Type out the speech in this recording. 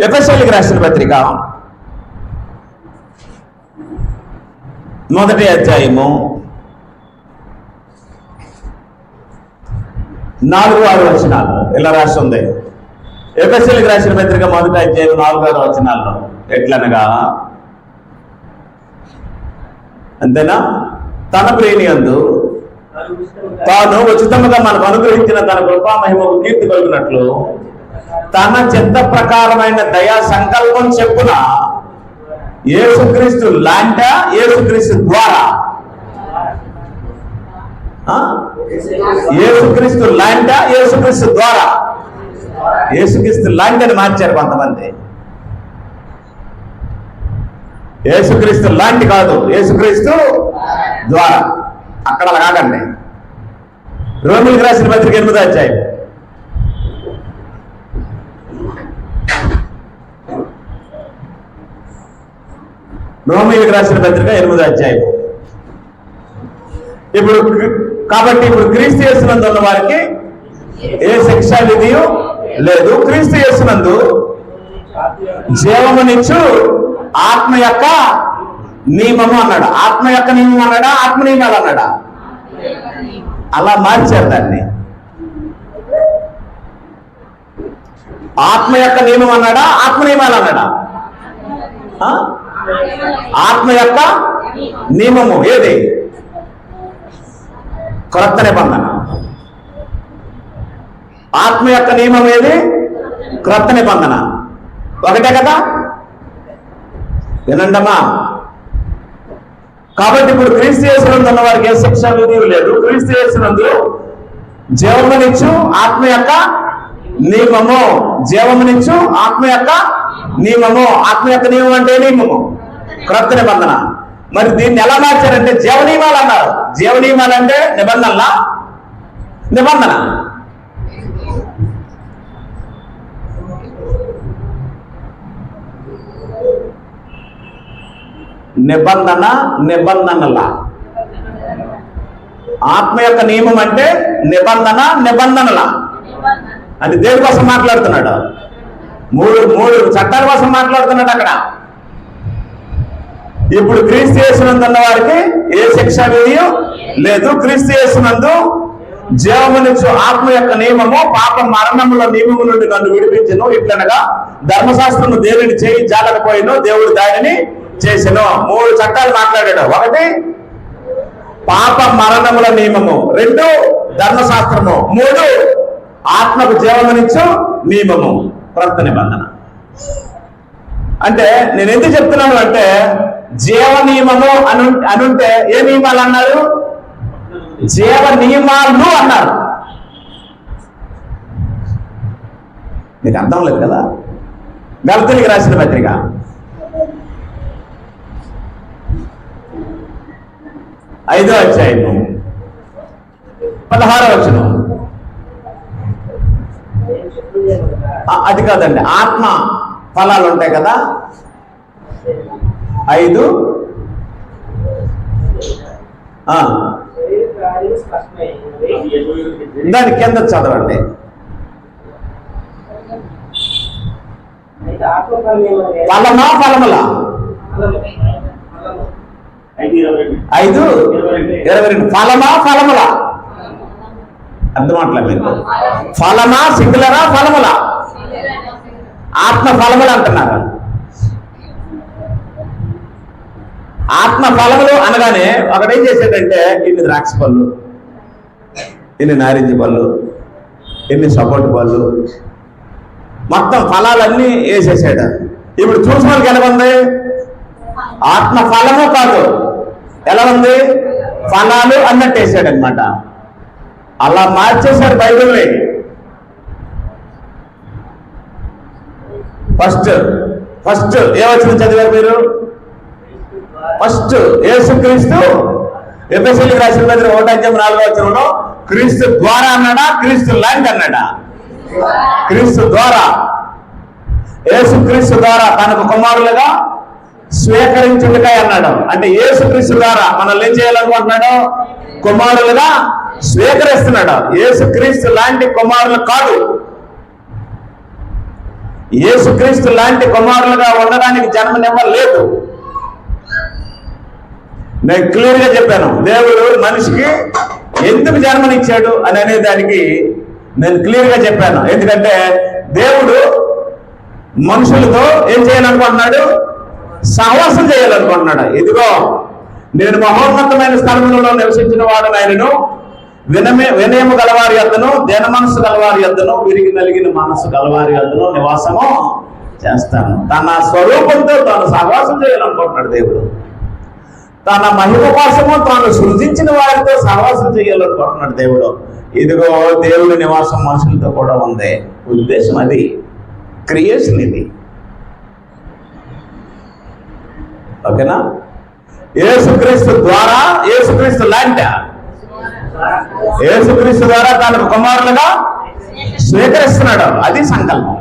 ఎఫ్ఎస్ఎల్కి రాసిన పత్రిక. మొదటి అధ్యాయము నాలుగు ఆరు వచనాలు. ఇలా రాసి ఉంది ఎఫ్ఎస్ఎల్కి రాసిన పత్రిక మొదటి అధ్యాయం నాలుగు ఆరు వచనాల్లో. ఎట్లనగా? అంతేనా? తన ప్రేణి అందు తాను ఉచితముగా మనకు అనుగ్రహించిన తన కృపా మహిమకు కీర్తి కలిగినట్లు తన చిత్త ప్రకారమైన దయా సంకల్పం చెప్పున ఏసుక్రీస్తు లాంట ఏసుక్రీస్తు ద్వారా. ఏసుక్రీస్తు లాంట ఏసుక్రీస్తు ద్వారా. ఏసుక్రీస్తు లాంటి అని మార్చారు కొంతమంది. ఏసుక్రీస్తు లాంటి కాదు ఏసుక్రీస్తు ద్వారా. అక్కడ కాకండి. రోమిల్ రాసిన పత్రిక ఎనిమిదో అధ్యాయం. రోమిలకు రాసిన పత్రిక ఎనిమిదో అధ్యాయం ఇప్పుడు కాబట్టి ఇప్పుడు క్రీస్తు చేసినందు ఉన్న వారికి ఏ శిక్ష విధియు లేదు. క్రీస్తు చేస్తున్నందు జీవమునిచ్చు ఆత్మ యొక్క నియమము అన్నాడు. ఆత్మ యొక్క నియమం అన్నాడా? ఆత్మ నియమాలు అన్నాడా? అలా మార్చారు దాన్ని. ఆత్మ యొక్క నియమం అన్నాడా? ఆత్మ నియమాలు అన్నాడా? ఆత్మ యొక్క నియమము ఏది? క్రొత్త నిబంధన. ఆత్మ యొక్క నియమం ఏది? క్రొత్త నిబంధన. ఒకటే కదా? వినండమ్మా. కాబట్టి ఇప్పుడు క్రీస్తు చేసినందు ఉన్న వారికి ఏ శిక్ష విధి లేదు. క్రీస్తు చేసినందు జీవమునిచ్చు ఆత్మ యొక్క నియమము. జీవమునిచ్చు ఆత్మ యొక్క నియమము ఆత్మ యొక్క నియమం అంటే నియమము. క్రొత్త నిబంధన. మరి దీన్ని ఎలా మార్చారంటే జీవ నియమాలు అన్నారు. జీవ నియమాలు అంటే నిబంధనల? నిబంధన. నిబంధన నిబంధనల. ఆత్మ యొక్క నియమం అంటే నిబంధన నిబంధనల. అది దేనికోసం మాట్లాడుతున్నాడు? మూడు మూడు చట్టాల కోసం మాట్లాడుతున్నాడు అక్కడ. ఇప్పుడు క్రీస్తు చేసినందున్న వారికి ఏ శిక్ష విధియు లేదు. క్రీస్తు చేసినందు జీవమునిచ్చు ఆత్మ యొక్క నియమము పాప మరణముల నియమము నుండి నన్ను విడిపించను. ఇట్లనగా ధర్మశాస్త్రము దేనిని చేయి జాలకపోయినో దేవుడు దానిని చేసెను. మూడు చట్టాలు మాట్లాడాడు. ఒకటి పాప మరణముల నియమము. రెండు ధర్మశాస్త్రము. మూడు ఆత్మకు జీవమునిచ్చు నియమము. క్రొత్త నిబంధన. అంటే నేను ఎందుకు చెప్తున్నాను అంటే జీవ నియమము అను అనుంటే ఏ నియమాలు అన్నారు? జీవ నియమాలు అన్నారు. మీకు అర్థం లేదు కదా? గలతలికి రాసిన పత్రిక. ఐదో అధ్యాయము. పదహారో వచ్చినాము అది కాదండి. ఆత్మ ఫలాలు ఉంటాయి కదా? ఐదు. దాని కింద చదవండి. ఫలమా ఫలములా? ఐదు. ఇరవై రెండు. ఫలమా ఫలములా? అర్థమట్లే మీరు ఫలమా సింగులరా ఫలములా? ఆత్మ ఫలములు అంటున్నారు. ఆత్మ ఫలములు అనగానే ఒకడేం చేశాడంటే ఇన్ని ద్రాక్ష పళ్ళు ఇన్ని నారింజ పళ్ళు ఇన్ని సపోర్ట్ పళ్ళు మొత్తం ఫలాలన్నీ వేసేసాడు. ఇప్పుడు చూసుకోవాలి ఎలా ఉంది? ఆత్మ ఫలము కాదు. ఎలా ఉంది? ఫలాలు అన్నట్టు వేసాడు అనమాట అలా మార్చేశాడు బైబిల్ని. ఫస్ట్ ఫస్ట్ ఏ వచ్చిన చదివారు మీరు? ఫస్ట్ యేసుక్రీస్తు ఎఫ్ఎస్ఎల్కి రాసిన దగ్గర ఒకటి అధ్యాయం నాలుగో వచ్చిన క్రీస్తు ద్వారా అన్నాడా క్రీస్తు లాంటి అన్నాడా? క్రీస్తు ద్వారా. యేసు క్రీస్తు ద్వారా తనకు కుమారులుగా స్వీకరించుటకై అన్నాడు. అంటే యేసు క్రీస్తు ద్వారా మనల్ని ఏం చేయాలనుకుంటున్నాడు? కుమారులుగా స్వీకరిస్తున్నాడు. యేసు క్రీస్తు లాంటి కుమారులు కాదు. యేసుక్రీస్తు లాంటి కుమారులుగా ఉండడానికి జన్మనివ్వలేదు. నేను క్లియర్గా చెప్పాను దేవుడు మనిషికి ఎందుకు జన్మనిచ్చాడు అని అనే దానికి నేను క్లియర్గా చెప్పాను. ఎందుకంటే దేవుడు మనుషులతో ఏం చేయాలనుకుంటున్నాడు? సహవాసం చేయాలనుకుంటున్నాడు. ఇదిగో నేను మహోన్నతమైన స్థలంలో నివసించిన వాడు ఆయనను వినమే వినయము గలవారి అద్దను దేన మనసు గలవారి అద్దను విరిగి నలిగిన మనసు గలవారి అద్దను నివాసము చేస్తాను. తన స్వరూపంతో తాను సహవాసం చేయాలనుకుంటున్నాడు దేవుడు. తన మహిమ కోసము తాను సృజించిన వారితో సహవాసం చేయాలనుకుంటున్నాడు దేవుడు. ఇదిగో దేవుడి నివాసం మనుషులతో కూడా ఉంది. ఉద్దేశం అది. క్రియేషన్ ఇది. ఓకేనా? ఏసుక్రీస్తు ద్వారా ఏసుక్రీస్తు లాంటి యేసుక్రీస్తు ద్వారా తన కుమారులుగా స్వీకరిస్తున్నాడు. అది సంకల్పం.